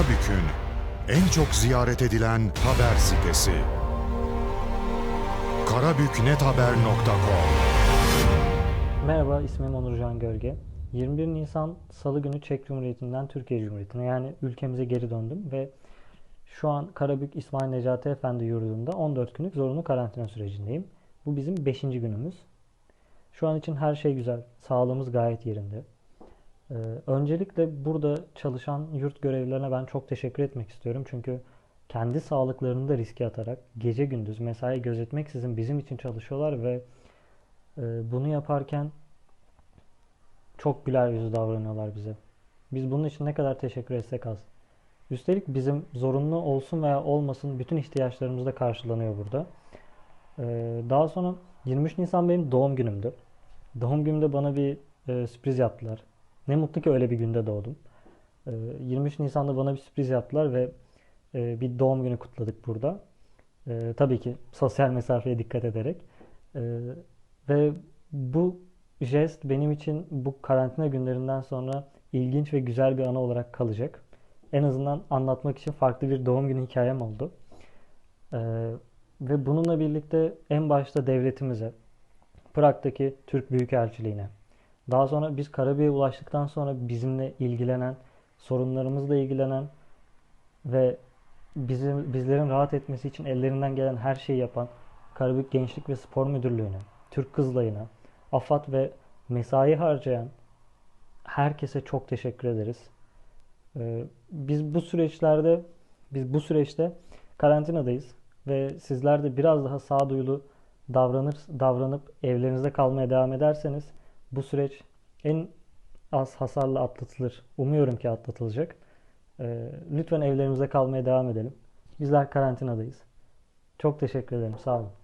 Karabük'ün en çok ziyaret edilen haber sitesi. karabüknethaber.com Merhaba, ismim Onurcan Gölge. 21 Nisan Salı günü Çek Cumhuriyeti'nden Türkiye Cumhuriyeti'ne yani ülkemize geri döndüm ve şu an Karabük İsmail Necati Efendi yurdunda 14 günlük zorunlu karantina sürecindeyim. Bu bizim 5. günümüz. Şu an için her şey güzel. Sağlığımız gayet yerinde. Ee, öncelikle burada çalışan yurt görevlilerine ben çok teşekkür etmek istiyorum. Çünkü kendi sağlıklarını da riske atarak gece gündüz mesai gözetmeksizin bizim için çalışıyorlar ve e, bunu yaparken çok güler yüzlü davranıyorlar bize. Biz bunun için ne kadar teşekkür etsek az. Üstelik bizim zorunlu olsun veya olmasın bütün ihtiyaçlarımız da karşılanıyor burada. Ee, daha sonra 23 Nisan benim doğum günümdü. Doğum günümde bana bir e, sürpriz yaptılar. Ne mutlu ki öyle bir günde doğdum. Ee, 23 Nisan'da bana bir sürpriz yaptılar ve e, bir doğum günü kutladık burada. Ee, tabii ki sosyal mesafeye dikkat ederek. Ee, ve bu jest benim için bu karantina günlerinden sonra ilginç ve güzel bir anı olarak kalacak. En azından anlatmak için farklı bir doğum günü hikayem oldu. Ee, ve bununla birlikte en başta devletimize, Prag'daki Türk Büyükelçiliğine, daha sonra biz Karabük'e ulaştıktan sonra bizimle ilgilenen, sorunlarımızla ilgilenen ve bizim bizlerin rahat etmesi için ellerinden gelen her şeyi yapan Karabük Gençlik ve Spor Müdürlüğü'ne, Türk Kızılayı'na, AFAD ve mesai harcayan herkese çok teşekkür ederiz. Ee, biz bu süreçlerde, biz bu süreçte karantinadayız ve sizler de biraz daha sağduyulu davranır, davranıp evlerinizde kalmaya devam ederseniz bu süreç en az hasarla atlatılır. Umuyorum ki atlatılacak. Ee, lütfen evlerimizde kalmaya devam edelim. Bizler karantinadayız. Çok teşekkür ederim. Sağ olun.